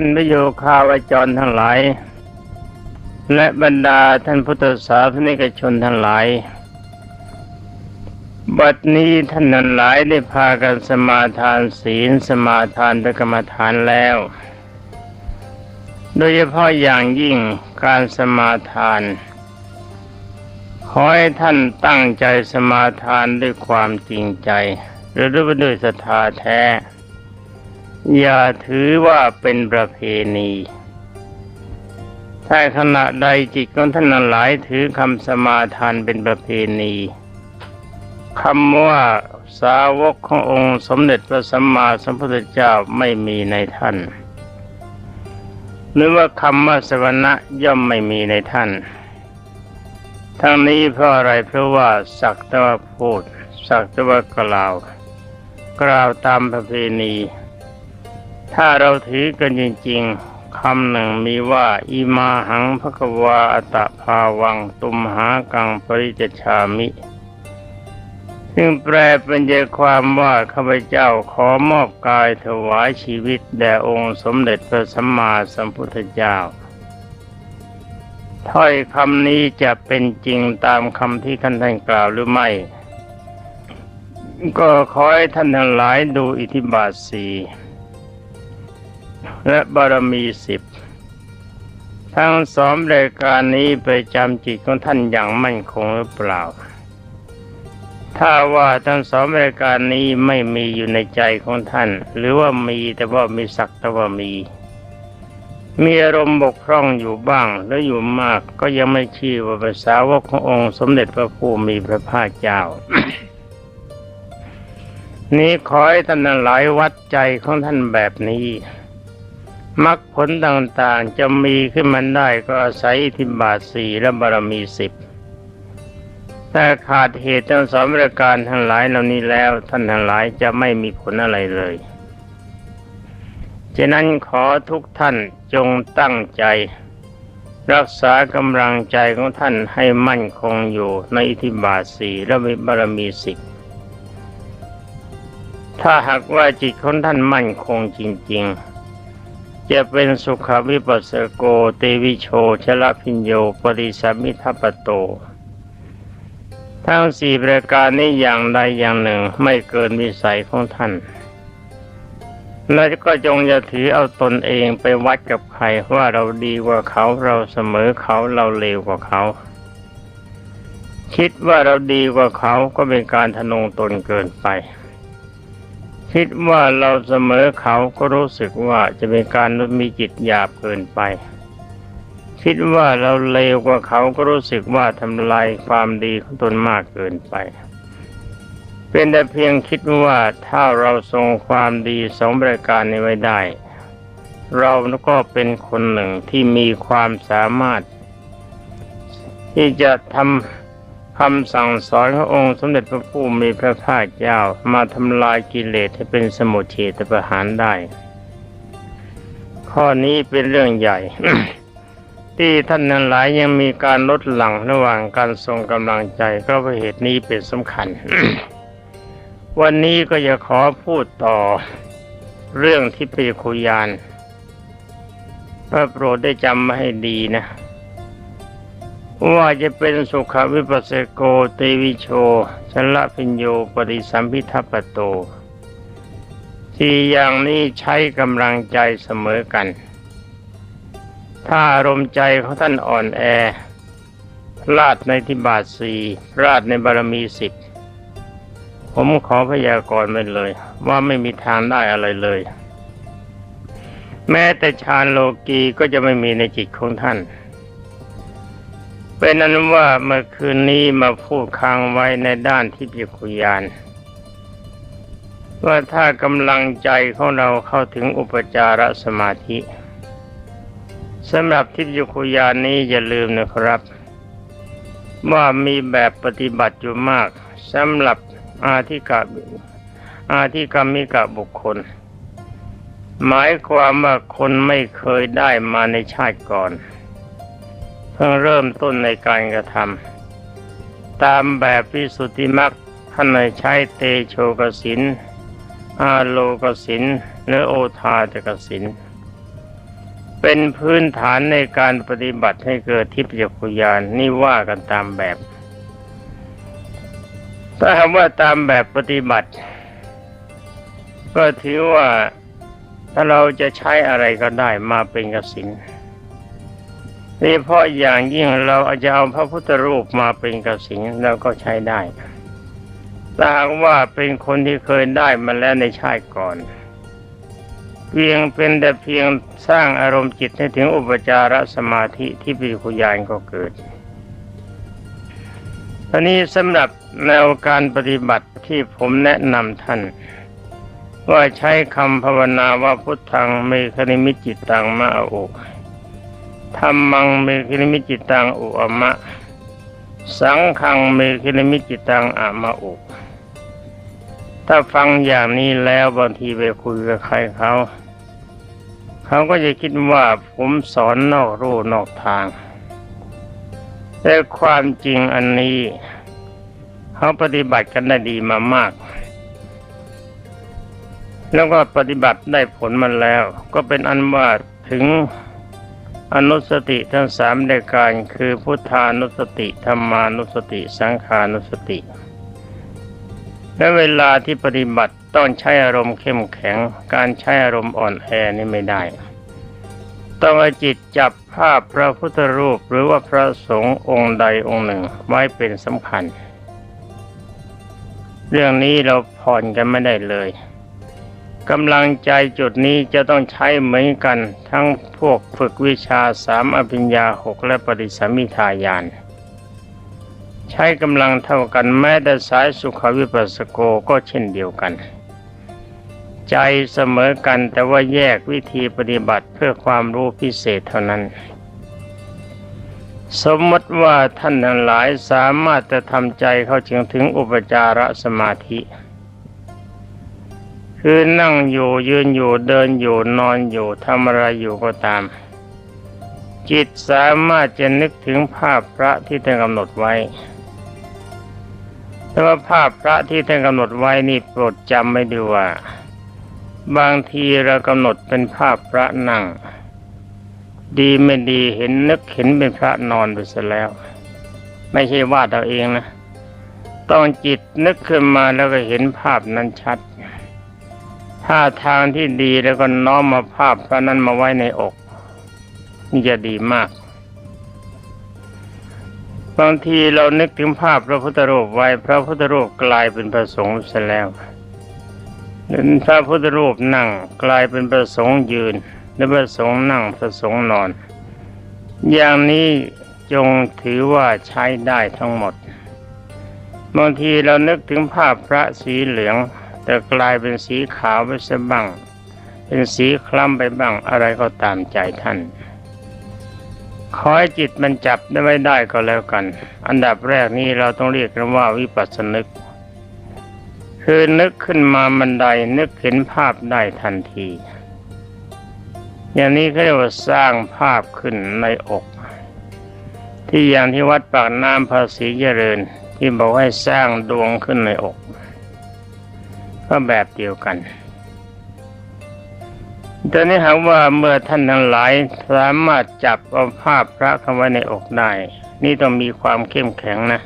านพระโยคาวจรทั้งหลาย และบรรดาท่านพุทธศาสนิกชนทั้งหลาย บัดนี้ท่านนั้นหลายได้พากันสมาทานศีลสมาทานพระกรรมฐานแล้ว โดยเฉพาะอย่างยิ่งการสมาทาน ขอให้ท่านตั้งใจสมาทานด้วยความจริงใจ หรือด้วยศรัทธาแท้ อย่าถือว่าเป็นประเพณี ถ้าขณะใดจิตของท่านนั้นหลายถือคำสมาทานเป็นประเพณีคำว่าสาวกขององค์สมเด็จพระสัมมาสัมพุทธเจ้าไม่มีในท่าน หรือว่าคำว่าสวรรค์ย่อมไม่มีในท่าน ทั้งนี้เพราะอะไรเพราะว่าสักต่ว่าพูด สักต่ว่ากล่าว กล่าวตามประเพณี ถ้าเราถือกันจริงๆคำหนึ่งมีว่าอิมาหังภควาอตตภาวัง ตุมหากังปริจชามิ ซึ่งแปลเป็นใจความว่าข้าพเจ้าขอมอบกายถวายชีวิตแด่องค์สมเด็จพระสัมมาสัมพุทธเจ้าถ้อยคำนี้จะเป็นจริงตามคำที่ท่านท่านกล่าวหรือไม่ ก็ขอให้ท่านทั้งหลายดูอิทธิบาทสี่ และบารมีสิบทั้งสองรายการนี้ไปจำจิตของท่านอย่างมั่นคงหรือเปล่า ถ้าว่าทั้งสองรายการนี้ไม่มีอยู่ในใจของท่าน หรือว่ามีแต่ว่ามีสักแต่ว่ามี มีอารมณ์บกพร่องอยู่บ้างและอยู่มากก็ยังไม่ชื่อว่าเป็นสาวกขององค์สมเด็จพระผู้มีพระภาคเจ้านี้ขอให้ท่านทั้งหลายวัดใจของท่านแบบนี้ มรรคผลต่างๆจะมีขึ้นมาได้ก็อาศัยอิทธิบาทสี่และบารมีสิบแต่ขาดเหตุทั้งสองประการทั้งหลายเหล่านี้แล้วท่านทั้งหลายจะไม่มีผลอะไรเลยฉะนั้นขอทุกท่านจงตั้งใจ รักษากำลังใจของท่านให้มั่นคงอยู่ในอิทธิบาทสี่และบารมีสิบถ้าหากว่าจิตของท่านมั่นคงจริง ๆ จะเป็นสุขวิปัสสโกเตวิโชชลพิญโยปริสัมมิทัปปโต ทั้งสี่ประการนี้อย่างใดอย่างหนึ่งไม่เกินวิสัยของท่าน และก็จงอย่าถือเอาตนเองไปวัดกับใครว่าเราดีกว่าเขาเราเสมอเขาเราเลวกว่าเขา คิดว่าเราดีกว่าเขาก็เป็นการทะนงตนเกินไป คิดว่าเราเสมอเขาก็รู้สึกว่าจะเป็นการมีจิตหยาบเกินไป คิดว่าเราเลวกว่าเขาก็รู้สึกว่าทำลายความดีของตนมากเกินไป เป็นแต่เพียงคิดว่าถ้าเราทรงความดีสองประการนี้ไว้ได้ เราก็เป็นคนหนึ่งที่มีความสามารถ ที่จะทำ คำสั่งสอนขององค์สมเด็จพระผู้มีพระภาคเจ้ามาทำลายกิเลสให้เป็นสมุทเฉตประหารได้ ข้อนี้เป็นเรื่องใหญ่ ที่ท่านนั้นหลายยังมีการลดหลั่งระหว่างการทรงกำลังใจก็เพราะเหตุนี้เป็นสำคัญ วันนี้ก็จะขอพูดต่อเรื่องที่ปีคุยานพระโปรดได้จำมาให้ดีนะ ว่าจะเป็นสุขวิปัสสโกเตวิโชชละพิญโยปริสัมพิทัปโต ที่อย่างนี้ใช้กำลังใจเสมอกัน ถ้าอารมณ์ใจของท่านอ่อนแอพลาดในทิบาทสีพลาดในบารมีสิบผมขอพยากรณ์ไปเลย ว่าไม่มีทางได้อะไรเลย แม้แต่ฌานโลกีก็จะไม่มีในจิตของท่าน เป็นนั้นว่าเมื่อคืนนี้มาพูดค้างไว้ในด้านที่พิคุยานว่าถ้ากำลังใจของเราเข้าถึงอุปจารสมาธิสำหรับทิพยคุยานนี้อย่าลืมนะครับ ว่ามีแบบปฏิบัติอยู่มากสำหรับอาธิกาอาธิกรรมิกะบุคคล หมายความว่าคนไม่เคยได้มาในชาติก่อน พิ่งเริ่มต้นในการกระทำตามแบบวิสุทธิมรรคท่านในใช้เตโชกสินอาโลกสินหรือโอทาจกสินเป็นพื้นฐานในการปฏิบัติให้เกิดทิพยคุยานนี่ว่ากันตามแบบถ้าหากว่าตามแบบปฏิบัติ ก็ถือว่าถ้าเราจะใช้อะไรก็ได้มาเป็นกสิน โดยเฉพาะอย่างยิ่งเราอาจจะเอาพระพุทธรูปมาเป็นกสินเราก็ใช้ได้ถ้าหากว่าเป็นคนที่เคยได้มาแล้วในชาติก่อน เพียงเป็นแต่เพียงสร้างอารมณ์จิตให้ถึงอุปจารสมาธิที่ปิคุยานก็เกิดตอนนี้สำหรับแนวการปฏิบัติที่ผมแนะนำท่าน ว่าใช้คำภาวนาว่าพุทธังเมคณิมิตจิตตังมาโอก ธรรมังเมคณิมิจิตังอุอมะ สังฆังเมคณิมิจิตังอะมะอุ ถ้าฟังอย่างนี้แล้วบางทีไปคุยกับใครเขาเขาก็จะคิดว่าผมสอนนอกรูนอกทาง แต่ความจริงอันนี้ เขาปฏิบัติกันได้ดีมามากแล้วก็ปฏิบัติได้ผลมาแล้ว ก็เป็นอันว่าถึง อนุสติทั้งสามรายการคือพุทธานุสติธรรมานุสติสังขานุสติ และเวลาที่ปฏิบัติต้องใช้อารมณ์เข้มแข็ง การใช้อารมณ์อ่อนแอนี่ไม่ได้ ต้องเอาจิตจับภาพพระพุทธรูปหรือว่าพระสงฆ์องค์ใดองค์หนึ่งไว้เป็นสำคัญ เรื่องนี้เราผ่อนกันไม่ได้เลย กำลังใจจุดนี้จะต้องใช้เหมือนกัน ทั้งพวกฝึกวิชาสามอภิญญาหกและปริสัมมิทายาน ใช้กำลังเท่ากันแม้แต่สายสุขวิปัสสโกก็เช่นเดียวกัน ใจเสมอกันแต่ว่าแยกวิธีปฏิบัติเพื่อความรู้พิเศษเท่านั้น สมมติว่าท่านทั้งหลายสามารถจะทำใจเข้าถึงถึงอุปจารสมาธิ คือนั่งอยู่ยืนอยู่เดินอยู่นอนอยู่ทำอะไรอยู่ก็ตาม จิตสามารถจะนึกถึงภาพพระที่ท่านกำหนดไว้ แต่ว่าภาพพระที่ท่านกำหนดไว้นี่โปรดจำไม่ดูว่า บางทีเรากำหนดเป็นภาพพระนั่ง ดีไม่ดีเห็นนึกเห็นเป็นพระนอนไปเสียแล้ว ไม่ใช่วาดเอาเองนะ ต้องจิตนึกขึ้นมาแล้วก็เห็นภาพนั้นชัด ท่าทางที่ดีแล้วก็น้อมมาภาพพระนั้นมาไว้ในอก นี่จะดีมาก บางทีเรานึกถึงภาพพระพุทธรูปไว้ พระพุทธรูปกลายเป็นพระสงฆ์เสียแล้วหรือพระพุทธรูปนั่งกลายเป็นพระสงฆ์ยืนหรือพระสงฆ์นั่งพระสงฆ์นอน อย่างนี้จงถือว่าใช้ได้ทั้งหมดบางทีเรานึกถึงภาพพระสีเหลือง แต่กลายเป็นสีขาวไปซะบ้าง เป็นสีคล้ำไปบ้างอะไรก็ตามใจท่านขอให้จิตมันจับได้ไม่ได้ก็แล้วกัน อันดับแรกนี้เราต้องเรียกกันว่าวิปัสสนึก คือนึกขึ้นมาบันไดนึกเห็นภาพได้ทันที อย่างนี้เขาเรียกว่าสร้างภาพขึ้นในอก ที่อย่างที่วัดปากน้ำภาษีเจริญ ที่บอกให้สร้างดวงขึ้นในอก ก็แบบเดียวกันตอนนี้หากว่าเมื่อท่านทั้งหลายสามารถจับเอาภาพพระเข้าไว้ในอกได้ นี่ต้องมีความเข้มแข็งนะ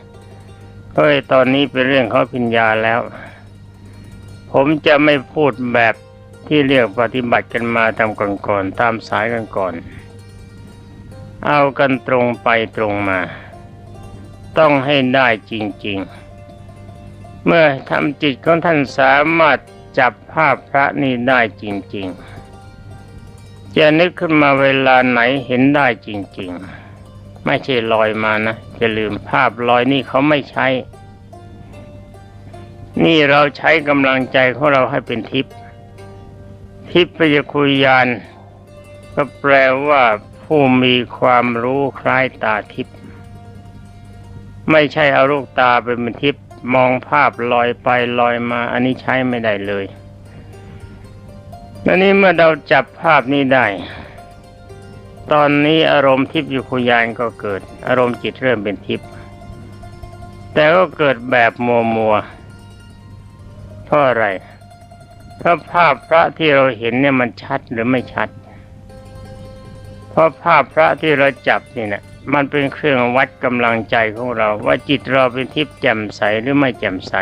เพราะตอนนี้เป็นเรื่องของปัญญาแล้ว ผมจะไม่พูดแบบที่เรียกปฏิบัติกันมาตามก่อนๆตามสายกันก่อน เอากันตรงไปตรงมา ต้องให้ได้จริง ๆ เมื่อทำจิตของท่านสามารถจับภาพพระนี้ได้จริง ๆ จะนึกขึ้นมาเวลาไหนเห็นได้จริง ๆ ไม่ใช่ลอยมานะจะลืมภาพลอยนี่เขาไม่ใช้ นี่เราใช้กำลังใจของเราให้เป็นทิพย์ทิพยคุยานก็แปลว่าผู้มีความรู้คล้ายตาทิพย์ไม่ใช่เอาลูกตาไปเป็นทิพย์ มองภาพลอยไปลอยมา อันนี้ใช้ไม่ได้เลยและนี้เมื่อเราจับภาพนี้ได้ ตอนนี้อารมณ์ทิพย์อยู่คุยานก็เกิด อารมณ์จิตเริ่มเป็นทิพย์แต่ก็เกิดแบบมัวมัวเพราะอะไรเพราะภาพพระที่เราเห็นเนี่ยมันชัดหรือไม่ชัด เพราะภาพพระที่เราจับนี่นะ มันเป็นเครื่องวัดกำลังใจของเรา ว่าจิตเราเป็นทิพย์แจ่มใสหรือไม่แจ่มใส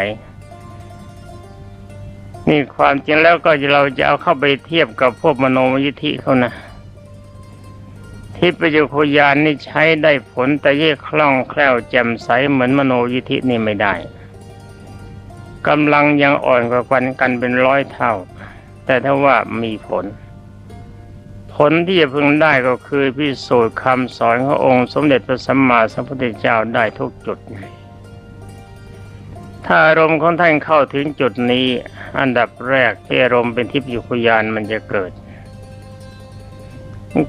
นี่ความจริงแล้วก็เราจะเอาเข้าไปเทียบกับพวกมโนมยิทธิเขานะทิพยคุยานนี่ใช้ได้ผลแต่เย่คล่องแคล่วแจ่มใสเหมือนมโนยิทธินี่ไม่ได้กำลังยังอ่อนกว่ากันกันเป็นร้อยเท่า แต่ถ้าว่ามีผล ผลที่จะพึงได้ก็คือพิสูจน์คำสอนขององค์สมเด็จพระสัมมาสัมพุทธเจ้าได้ทุกจุด ถ้าอารมณ์ของท่านเข้าถึงจุดนี้ อันดับแรกที่อารมณ์เป็นทิพยุคยานมันจะเกิด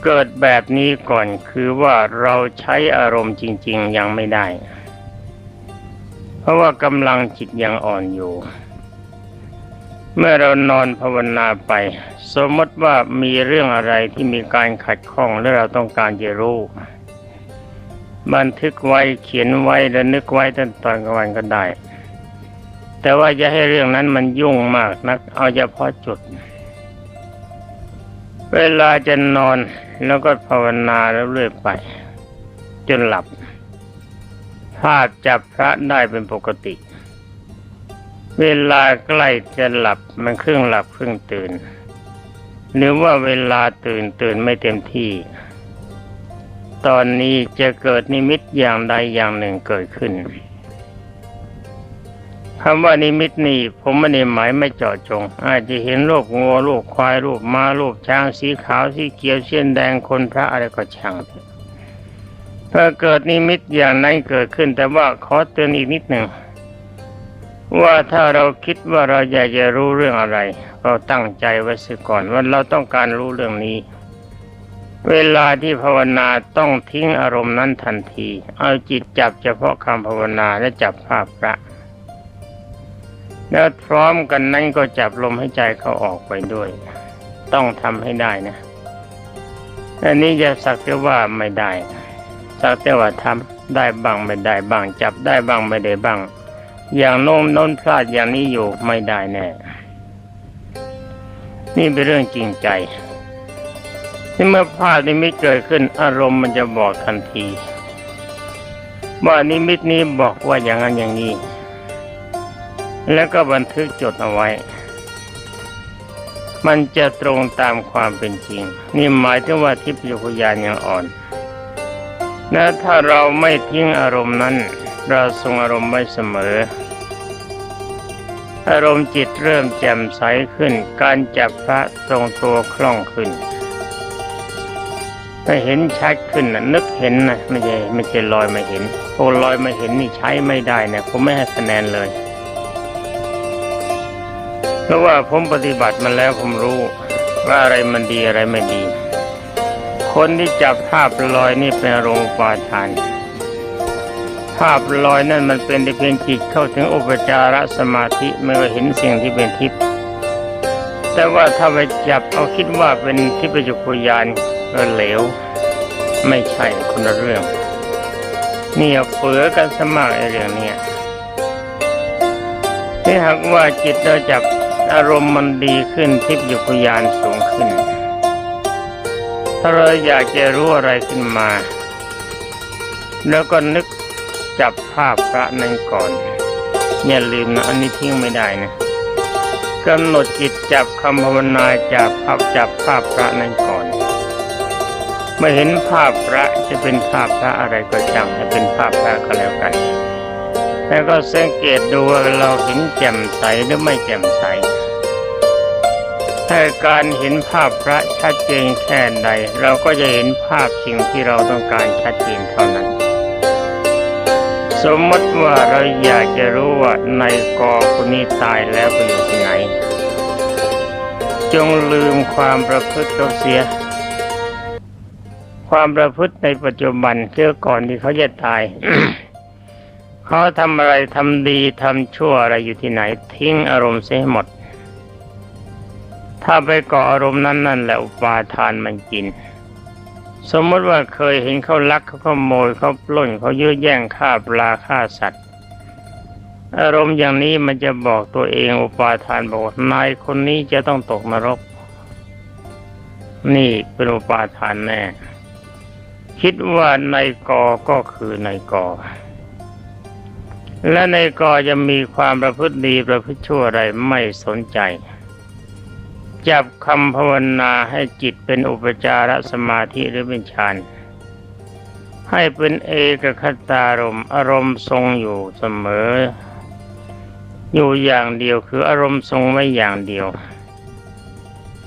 เกิดแบบนี้ก่อนคือว่าเราใช้อารมณ์จริง ๆ ยังไม่ได้ เพราะว่ากำลังจิตยังอ่อนอยู่ เมื่อเรานอนภาวนาไป สมมติว่ามีเรื่องอะไรที่มีการขัดข้องและเราต้องการจะรู้ บันทึกไว้เขียนไว้และนึกไว้ตั้งตอนกลางวันก็ได้ แต่ว่าจะให้เรื่องนั้นมันยุ่งมากนัก เอาเฉพาะจุด เวลาจะนอนแล้วก็ภาวนาแล้วเรื่อยไป จนหลับ ภาพจับพระได้เป็นปกติ เวลาใกล้จะหลับมันครึ่งหลับครึ่งตื่น หรือว่าเวลาตื่นตื่นไม่เต็มที่ ตอนนี้จะเกิดนิมิตอย่างใดอย่างหนึ่งเกิดขึ้นคำว่านิมิตนี่ผมไม่ได้หมายไม่เจาะจง อาจจะเห็นรูปงัวรูปควายรูปม้ารูปช้างสีขาวสีเขียวเช่นแดงคนพระอะไรก็ช่างถ้าเกิดนิมิตอย่างนั้นเกิดขึ้น แต่ว่าขอเตือนอีกนิดหนึ่ง ว่าถ้าเราคิดว่าเราอยากจะรู้เรื่องอะไร เราตั้งใจไว้เสียก่อนว่าเราต้องการรู้เรื่องนี้ เวลาที่ภาวนาต้องทิ้งอารมณ์นั้นทันที เอาจิตจับเฉพาะคำภาวนาและจับภาพพระแล้วพร้อมกันนั้นก็จับลมให้ใจเขาออกไปด้วย ต้องทำให้ได้นะอันนี้จะสักแต่ว่าไม่ได้ สักแต่ว่าทำได้บ้างไม่ได้บ้าง จับได้บ้างไม่ได้บ้าง อย่างโน้มโน้นพลาดอย่างนี้อยู่ไม่ได้แน่ นี่เป็นเรื่องจริงใจที่เมื่อพลาดนิมิตเกิดขึ้น อารมณ์มันจะบอกทันที ว่านิมิตนี้บอกว่าอย่างนั้นอย่างนี้ แล้วก็บันทึกจดเอาไว้ มันจะตรงตามความเป็นจริง นี่หมายถึงว่าทิพยคุยานยังอ่อน และถ้าเราไม่ทิ้งอารมณ์นั้น เราทรงอารมณ์ไว้เสมอ อารมณ์จิตเริ่มแจ่มใสขึ้น การจับพระทรงตัวคล่องขึ้นถ้าเห็นชัดขึ้นนะนึกเห็นนะไม่ใช่ไม่ใช่ลอยมาเห็นโอ้ลอยมาเห็นนี่ใช้ไม่ได้นะผมไม่ให้คะแนนเลย เพราะว่าผมปฏิบัติมาแล้วผมรู้ว่าอะไรมันดีอะไรไม่ดี คนที่จับภาพลอยนี่เป็นอารมณ์อุปาทาน ภาพลอยนั่นมันเป็นแต่เพียงจิตเข้าถึงอุปจารสมาธิไม่ว่าเห็นสิ่งที่เป็นทิพย์แต่ว่าถ้าไปจับเอาคิดว่าเป็นทิพยจุกุยานก็เหลว ไม่ใช่คนละเรื่องเนี่ยเฟือกันสมากไอ้เรื่องเนี้ยที่หากว่าจิตเราจับอารมณ์มันดีขึ้นทิพยุกุยานสูงขึ้น ถ้าเราอยากจะรู้อะไรขึ้นมา แล้วก็นึก จับภาพพระนั้นก่อน อย่าลืมนะอันนี้ทิ้งไม่ได้นะกำหนดจิตจับคำภาวนาจับภาพจับภาพพระนั้นก่อนเมื่อเห็นภาพพระจะเป็นภาพพระอะไรก็ช่างให้เป็นภาพพระก็แล้วกัน แล้วก็สังเกตดูว่าเราเห็นแจ่มใสหรือไม่แจ่มใสถ้าการเห็นภาพพระชัดเจนแค่ใด เราก็จะเห็นภาพสิ่งที่เราต้องการชัดเจนเท่านั้น สมมติว่าเราอยากจะรู้ว่าในกอคนนี้ตายแล้วไปอยู่ที่ไหน จงลืมความประพฤติเขาเสีย ความประพฤติในปัจจุบันเชื่อก่อนที่เขาจะตายเขาทำอะไรทำดีทำชั่วอะไรอยู่ที่ไหน ทิ้งอารมณ์เสียหหมด ถ้าไปกาะอารมณ์นั้นนั่นแหละอุปาทานมันกิน สมมติว่าเคยเห็นเขาลักเขาขโมยเขาปล้นเขายื้อแย่งฆ่าปลาฆ่าสัตว์ อารมณ์อย่างนี้มันจะบอกตัวเองอุปาทานบอกนายคนนี้จะต้องตกนรก นี่เป็นอุปาทานแน่คิดว่าในกอก็คือในกอ และในกอจะมีความประพฤติดีประพฤติชั่วอะไรไม่สนใจ จับคำภาวนาให้จิตเป็นอุปจารสมาธิหรือเป็นฌานให้เป็นเอกคตารมอารมณ์ทรงอยู่เสมอ อยู่อย่างเดียวคืออารมณ์ทรงไว้อย่างเดียว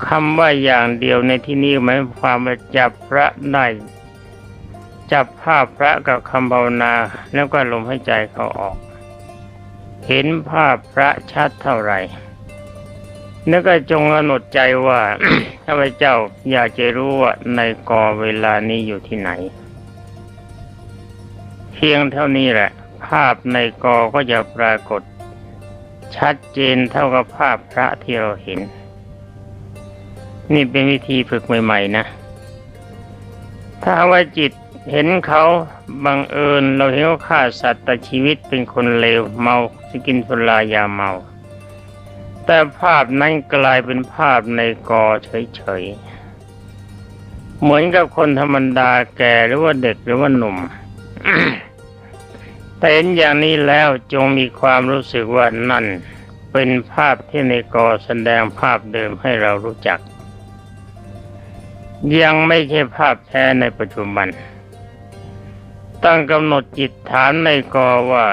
คำว่าอย่างเดียวในที่นี้หมายความว่าจับพระได้จับภาพพระกับคำภาวนาแล้วก็ลมหายใจเขาออก เห็นภาพพระชัดเท่าไหร่ แล้วก็จงกำหนดใจว่าข้าพเจ้าอยากจะรู้ว่าในกอเวลานี้อยู่ที่ไหน เพียงเท่านี้แหละ ภาพในกอก็จะปรากฏ ชัดเจนเท่ากับภาพพระที่เราเห็น นี่เป็นวิธีฝึกใหม่ ๆ นะ ถ้าว่าจิตเห็นเขาบังเอิญเราเห็นเขาฆ่าสัตว์แต่ชีวิตเป็นคนเลวเมาสกินสุรายาเมา แต่ภาพนั้นกลายเป็นภาพในกอเฉยๆ เหมือนกับคนธรรมดาแก่หรือว่าเด็กหรือว่าหนุ่ม แต่เห็นอย่างนี้แล้วจงมีความรู้สึกว่านั่น เป็นภาพที่ในกอแสดงภาพเดิมให้เรารู้จัก ยังไม่ใช่ภาพแท้ในปัจจุบัน ตั้งกำหนดจิตถามในกอว่า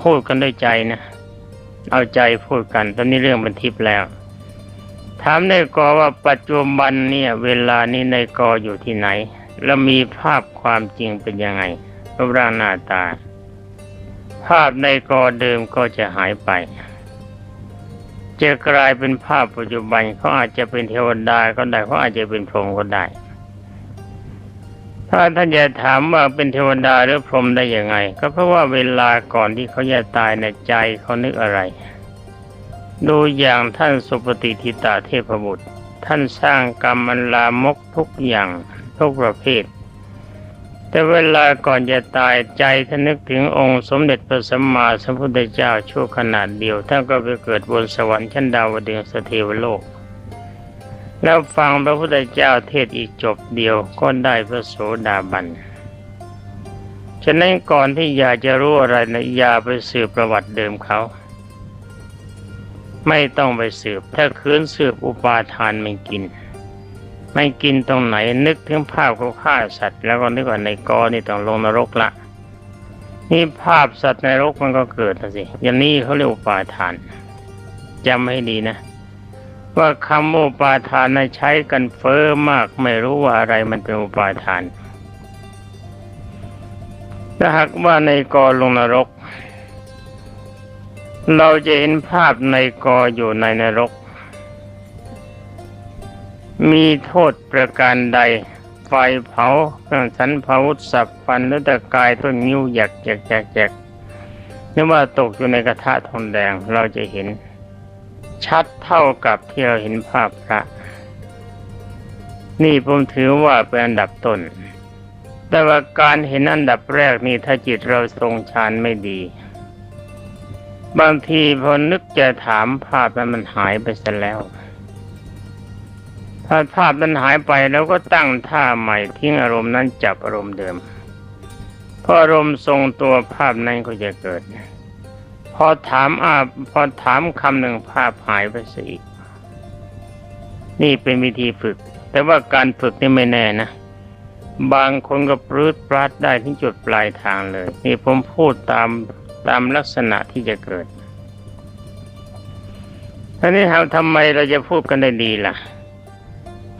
พูดกันด้วยใจนะ เอาใจพูดกันตอนนี้เรื่องบันทิพย์แล้ว ถามในกอว่าปัจจุบันเนี่ย เวลานี้ในกออยู่ที่ไหน แล้วมีภาพความจริงเป็นยังไงรูปร่างหน้าตา ภาพในกอเดิมก็จะหายไป จะกลายเป็นภาพปัจจุบันเขาอาจจะเป็นเทวดาก็ได้เขาอาจจะเป็นพรหมก็ได้ ถ้าท่านจะถามว่าเป็นเทวดาหรือพรหมได้ยังไง ก็เพราะว่าเวลาก่อนที่เขาจะตายในใจเขานึกอะไร ดูอย่างท่านสุปฏิทิตาเทพบุตร ท่านสร้างกรรมอันลามกทุกอย่างทุกประเภท แต่เวลาก่อนจะตายใจท่านนึกถึงองค์สมเด็จพระสัมมาสัมพุทธเจ้าชั่วขนาดเดียวท่านก็ไปเกิดบนสวรรค์ชั้นดาวดึงสเทวโลก แล้วฟังพระพุทธเจ้าเทศอีกจบเดียวก็ได้พระโสดาบัน ฉะนั้นก่อนที่อยากจะรู้อะไรนะอย่าไปสืบประวัติเดิมเขา ไม่ต้องไปสืบ ถ้าคืนสืบอุปาทานไม่กิน ไม่กินตรงไหนนึกถึงภาพเขาฆ่าสัตว์ แล้วก็นึกว่าในกอนี่ต้องลงนรกละ นี่ภาพสัตว์ในรกมันก็เกิดนะสิอย่างนี้เขาเรียกอุปาทานจำให้ดีนะ ว่าคำอุปาทานนใช้กันเฟ้อมากไม่รู้ว่าอะไรมันเป็นอุปาทานถ้าหากว่าในกอลงนรก เราจะเห็นภาพในกออยู่ในนรก มีโทษประการใด ไฟเผาเครื่องสันเผาสับฟันหรือตะกายต้นนิ้วหยักแจกแจกแจกนึกว่าตกอยู่ในกระทะทองแดงเราจะเห็น ชัดเท่ากับที่เราเห็นภาพพระ นี่ผมถือว่าเป็นอันดับต้น แต่ว่าการเห็นอันดับแรกนี่ถ้าจิตเราทรงฌานไม่ดี บางทีพอนึกจะถามภาพนั้นมันหายไปซะแล้วถ้าภาพนั้นหายไปแล้วก็ตั้งท่าใหม่ทิ้งอารมณ์นั้นจับอารมณ์เดิมพออารมณ์ทรงตัวภาพนั้นก็จะเกิด พอถามอาพอถามคำหนึ่งภาพหายไปซะอีนี่เป็นวิธีฝึก แต่ว่าการฝึกนี่ไม่แน่นะ บางคนก็ปลื้ดปราดได้ที่จุดปลายทางเลย นี่ผมพูดตามตามลักษณะที่จะเกิดทีนี้เราทำไมเราจะพูดกันได้ดีล่ะ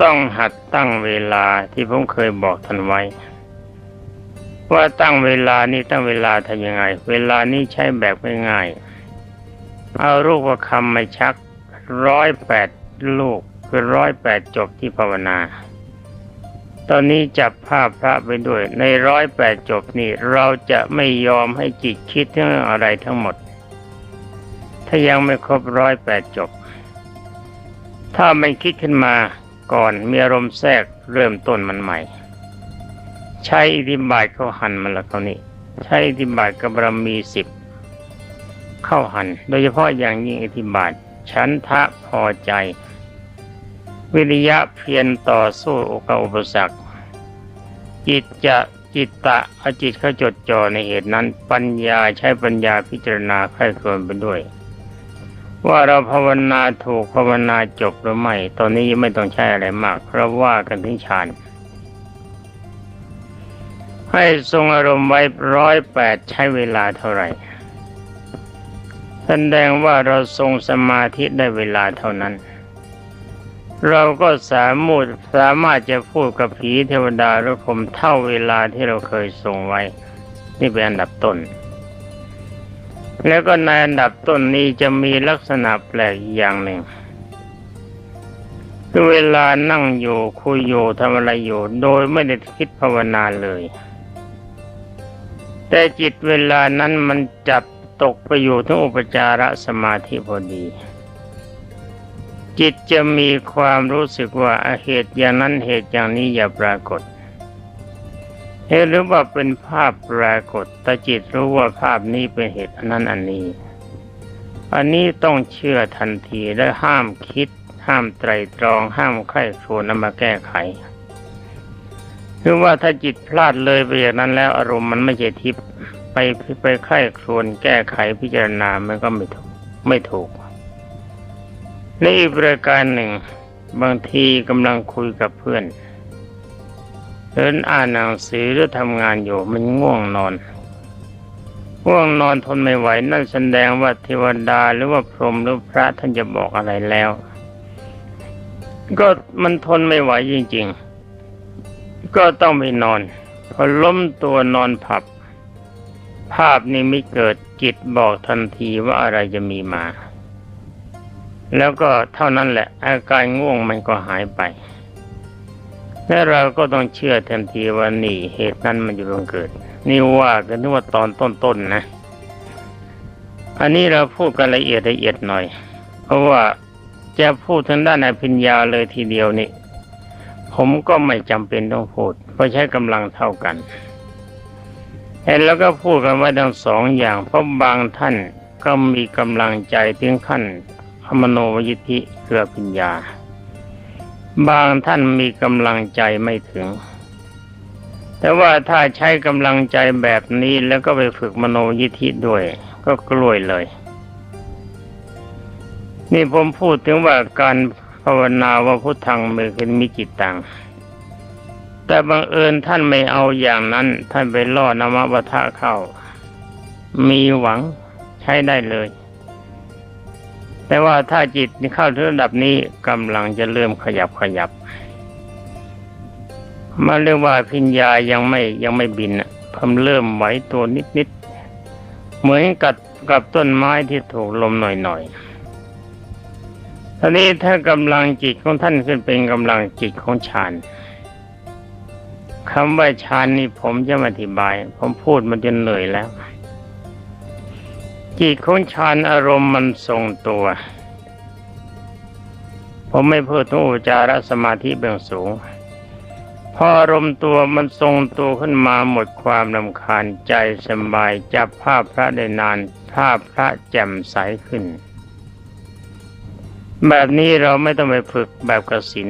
ต้องหัดตั้งเวลาที่ผมเคยบอกท่านไว้ ว่าตั้งเวลานี่ตั้งเวลาทำยังไง เวลานี้ใช้แบบง่ายๆเอารูปประคำมาชักร้อยแปดลูกคือร้อยแปดจบที่ภาวนา ตอนนี้จับภาพพระไปด้วย ในร้อยแปดจบนี่เราจะไม่ยอมให้จิตคิดเรื่องอะไรทั้งหมด ถ้ายังไม่ครบร้อยแปดจบ ถ้าไม่คิดขึ้นมาก่อนมีอารมณ์แทรกเริ่มต้นมันใหม่ ใช้อิทธิบาทเข้าหันมันละเขานี่ใช้อิทธิบาทกับบารมีสิบเข้าหัน โดยเฉพาะอย่างยิ่งอิทธิบาทฉันทะพอใจ วิริยะเพียรต่อสู้กับอุปสรรคจิตจะจิตตะอจิตเข้าจดจ่อในเหตุนั้น ปัญญาใช้ปัญญาพิจารณาใคร่ครวญไปด้วย ว่าเราภาวนาถูกภาวนาจบหรือไม่ ตอนนี้ยังไม่ต้องใช้อะไรมาก เพราะว่ากันถึงฌาน ให้ทรงอารมณ์ไว้ร้อยแปดใช้เวลาเท่าไหร่แสดงว่าเราทรงสมาธิได้เวลาเท่านั้น เราก็สามารถสามารถจะพูดกับผีเทวดาหรือผมเท่าเวลาที่เราเคยทรงไว้ นี่เป็นอันดับต้น แล้วก็ในอันดับต้นนี้จะมีลักษณะแปลกอีกอย่างหนึ่งคือเวลานั่งอยู่คุยอยู่ทำอะไรอยู่ โดยไม่ได้คิดภาวนาเลย แต่จิตเวลานั้นมันจับตกไปอยู่ทั้งอุปจารสมาธิพอดี จิตจะมีความรู้สึกว่าเหตุอย่างนั้นเหตุอย่างนี้อย่าปรากฏหรือว่าเป็นภาพปรากฏแต่จิตรู้ว่าภาพนี้เป็นเหตุอันนั้นอันนี้ อันนี้ต้องเชื่อทันทีและห้ามคิด ห้ามไตรตรอง ห้ามใคร่ครวญนำมาแก้ไข คือว่าถ้าจิตพลาดเลยไปอย่างนั้นแล้วอารมณ์มันไม่ใช่ทิพย์ไปไปไข้ครวนแก้ไขพิจารณามันก็ไม่ถูกไม่ถูกในอีกประการหนึ่ง บางทีกำลังคุยกับเพื่อนเดินอ่านหนังสือหรือทำงานอยู่มันง่วงนอนง่วงนอนทนไม่ไหวนั่นแสดงว่าเทวดาหรือว่าพรหมหรือพระท่านจะบอกอะไรแล้ว ก็มันทนไม่ไหวจริง ๆ ก็ต้องไปนอนพอล้มตัวนอนผับ ภาพนี้ไม่เกิดจิตบอกทันทีว่าอะไรจะมีมา แล้วก็เท่านั้นแหละ อาการง่วงมันก็หายไป และเราก็ต้องเชื่อทันทีว่านี่เหตุนั้นมันอยู่ตรงเกิด นี่ว่ากันที่ว่าตอนต้นๆนนะ อันนี้เราพูดกันละเอียดละเอียดหน่อย เพราะว่าจะพูดทางด้านอภิญญาเลยทีเดียวนี่ ผมก็ไม่จำเป็นต้องพูด เพราะใช้กำลังเท่ากันเห็นแล้วก็พูดกันไว้ทั้งสองอย่างเพราะบางท่านก็มีกำลังใจถึงขั้นอมโนวยิธิเกือปัญญา บางท่านมีกำลังใจไม่ถึง แต่ว่าถ้าใช้กำลังใจแบบนี้แล้วก็ไปฝึกมโนยิธิด้วย ก็กล้วยเลย นี่ผมพูดถึงว่าการ ภาวนาว่าพุทธังมือเป็นมิจิตตัง แต่บังเอิญท่านไม่เอาอย่างนั้น ท่านไปล่อนามวัฏะเข้า มีหวังใช้ได้เลย แต่ว่าถ้าจิตเข้าถึงระดับนี้กำลังจะเริ่มขยับขยับมาเรียกว่าพิญญายังไม่ยังไม่บินอะเพิ่มเริ่มไหวตัวนิดนิดๆเหมือนกับกับต้นไม้ที่ถูกลมหน่อยหน่อย ๆทีนี้ถ้ากำลังจิตของท่านขึ้นเป็นกำลังจิตของฌานคำว่าฌานนี่ผมจะมาอธิบาย ผมพูดมันจนเหนื่อยแล้ว จิตของฌานอารมณ์มันทรงตัว ผมไม่พูดถึงอุจารสมาธิเบื้องสูงพออารมณ์ตัวมันทรงตัวขึ้นมาหมดความลำคาญใจสบายจับภาพพระได้นาน ภาพพระแจ่มใสขึ้น แบบนี้เราไม่ต้องไปฝึกแบบกสิน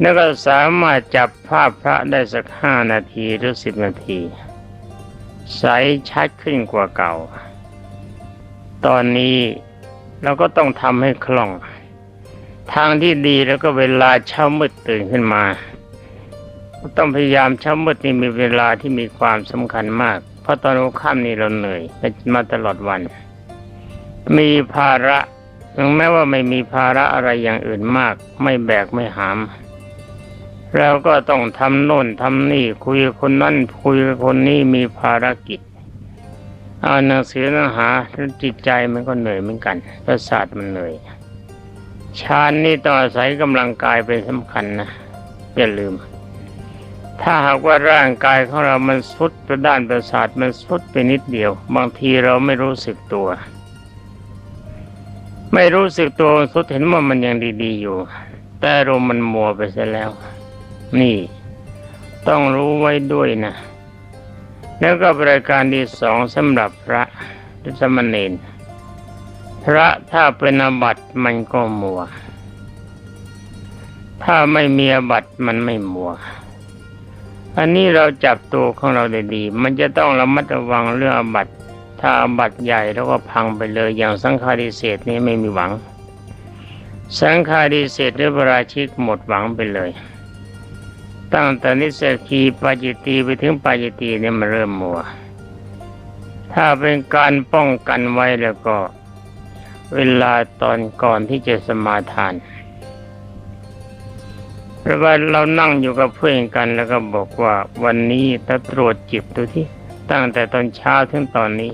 แล้วก็สามารถจับภาพพระได้สักห้านาทีหรือสิบนาที ใสชัดขึ้นกว่าเก่า ตอนนี้เราก็ต้องทำให้คล่อง ทางที่ดีแล้วก็เวลาเช้ามืดตื่นขึ้นมา ต้องพยายามเช้ามืดนี่มีเวลาที่มีความสำคัญมาก เพราะตอนหัวค่ำนี่เราเหนื่อยมาตลอดวัน มีภาระ ถึงแม้ว่าไม่มีภาระอะไรอย่างอื่นมาก ไม่แบกไม่หามเราก็ต้องทำโน่นทำนี่คุยคนนั้นคุยคนนี้มีภารกิจอ่านหนังสือหนังหาจิตใจมันก็เหนื่อยเหมือนกันประสาทมันเหนื่อยฌานนี่ต้องอาศัยกำลังกายเป็นสำคัญนะอย่าลืม ถ้าหากว่าร่างกายของเรามันสุดไปด้านประสาทมันสุดไปนิดเดียว บางทีเราไม่รู้สึกตัว ไม่รู้สึกตัวสุดเห็นว่ามันยังดีๆอยู่ แต่รมมันมัวไปซะแล้ว นี่ ต้องรู้ไว้ด้วยนะ แล้วก็บริการที่สองสำหรับพระหรือสมณเณรพระถ้าเป็นอาบัตมันก็มัว ถ้าไม่มีอาบัตมันไม่มัว อันนี้เราจับตัวของเราได้ดี มันจะต้องระมัดระวังเรื่องอาบัต ถ้าอาบัติใหญ่แล้วก็พังไปเลยอย่างสังฆาริเศษนี้ไม่มีหวัง สังฆาริเศษหรือประราชิกหมดหวังไปเลย ตั้งแต่นิสกีปาจิตีไปถึงปาจิตีเนี่ยมันเริ่มมัว ถ้าเป็นการป้องกันไว้แล้วก็ เวลาตอนก่อนที่จะสมาทานเพราะว่าเรานั่งอยู่กับเพื่อนกันแล้วก็บอกว่าวันนี้ถ้าตรวจจิตดูที่ตั้งแต่ตอนเช้าถึงตอนนี้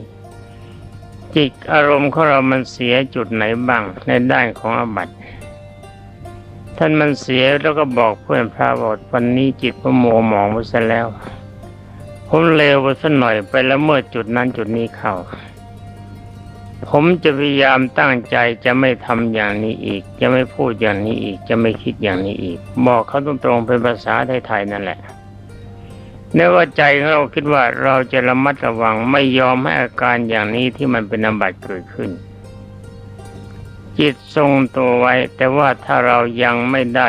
จิตอารมณ์ของเรามันเสียจุดไหนบ้างในด้านของอบัติท่านมันเสียแล้วก็บอกเพื่อนพระบอกวันนี้จิตผมโมหมองไปซะแล้ว ผมเลวไปสักหน่อยไปแล้วเมื่อจุดนั้นจุดนี้เข้า ผมจะพยายามตั้งใจจะไม่ทำอย่างนี้อีก จะไม่พูดอย่างนี้อีก จะไม่คิดอย่างนี้อีก บอกเขาตรงๆเป็นภาษาไทยๆนั่นแหละ เนื่อว่าใจของเราคิดว่าเราจะระมัดระวังไม่ยอมให้อาการอย่างนี้ที่มันเป็นอาบัติเกิดขึ้น จิตทรงตัวไว้ แต่ว่าถ้าเรายังไม่ได้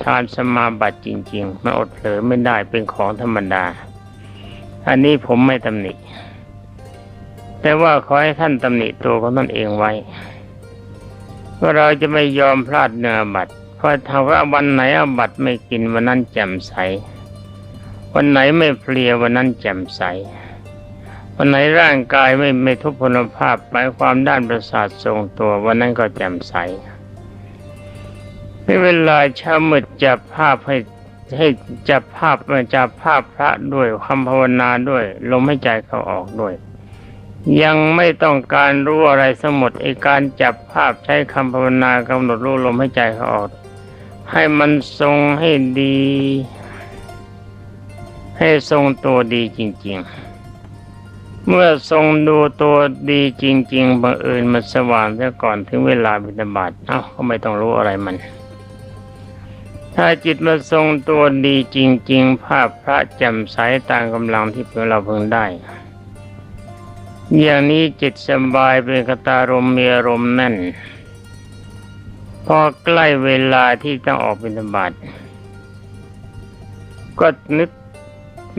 ฌานสมาบัติจริงๆมันอดเผลอไม่ได้เป็นของธรรมดา อันนี้ผมไม่ตำหนิแต่ว่าขอให้ท่านตำหนิตัวของตนเองไว้ว่าเราจะไม่ยอมพลาดเนื้อบัตรเพราะถ้าว่าวันไหนอบัตไม่กินวันนั้นแจ่มใส วันไหนไม่เพลียวันนั้นแจ่มใส วันไหนร่างกายไม่ไม่ทุพพลภาพหมายความด้านประสาททรงตัววันนั้นก็แจ่มใสในเวลาเช้ามืดจับภาพให้ให้จับภาพจับภาพพระด้วยคำภาวนาด้วยลมหายใจเขาออกด้วย ยังไม่ต้องการรู้อะไรสมดไอการจับภาพใช้คำภาวนากำหนดรู้ลมหายใจเขาออก ให้มันทรงให้ดี ให้ทรงตัวดีจริง ๆ เมื่อทรงดูตัวดีจริงๆบังเอิญมันสว่างซะก่อนถึงเวลาบิณฑบาตเอ้าก็ไม่ต้องรู้อะไรมัน ถ้าจิตมาทรงตัวดีจริง ๆ ภาพพระแจ่มใสตามกำลังที่เพื่อเราเพิ่งได้ อย่างนี้จิตสบายเป็นกตารมมีอารมณ์แน่นพอใกล้เวลาที่ต้องออกบิณฑบาตก็นึก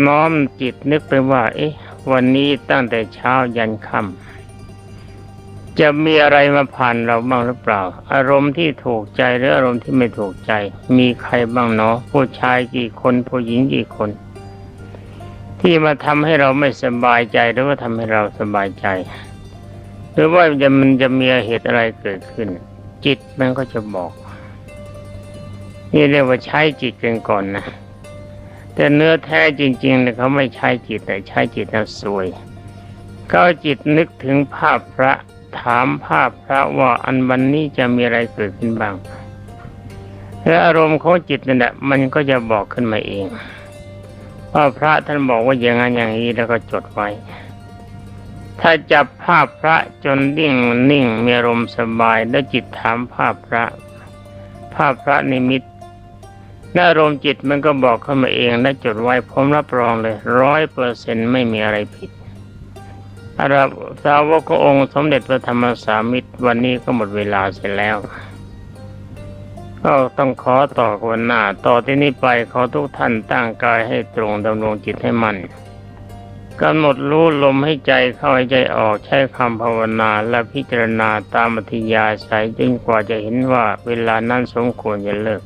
น้อมจิตนึกไปว่า เอ๊ะ วันนี้ตั้งแต่เช้ายันค่ำจะมีอะไรมาผ่านเราบ้างหรือเปล่า อารมณ์ที่ถูกใจหรืออารมณ์ที่ไม่ถูกใจ มีใครบ้างเนาะผู้ชายกี่คนผู้หญิงกี่คน ที่มาทำให้เราไม่สบายใจหรือว่าทำให้เราสบายใจ หรือว่าจะมันจะมีเหตุอะไรเกิดขึ้น จิตมันก็จะบอก นี่เรียกว่าใช้จิตกันก่อนนะ แต่เนื้อแท้จริงๆเนี่ยเขาไม่ใช้จิตแต่ใช้จิตนะสวยเขาจิตนึกถึงภาพพระถามภาพพระว่าอันวันนี้จะมีอะไรเกิดขึ้นบ้างและอารมณ์ของจิตนั่นแหละมันก็จะบอกขึ้นมาเองว่าพระท่านบอกว่าอย่างนั้นอย่างนี้แล้วก็จดไว้ ถ้าจับภาพพระจนนิ่งนิ่งมีอารมณ์สบายแล้วจิตถามภาพพระ ภาพพระนิมิต อารมณ์จิตมันก็บอกเข้ามาเองและจดไว้ผมรับรองเลยร้อยเปอร์เซ็นไม่มีอะไรผิดอารับสาวกององค์สมเด็จพระธรรมสามิตรวันนี้ก็หมดเวลาเสร็จแล้ว ก็ต้องขอต่อกันหน้า ต่อที่นี้ไปขอทุกท่านตั้งกายให้ตรงดำรงจิตให้มันกำหนดรู้ลมให้ใจเข้าให้ใจออกใช้คำภาวนาและพิจารณาตามอัธยาศัยจนกว่าจะเห็นว่าเวลานั้นสมควรจะเลิก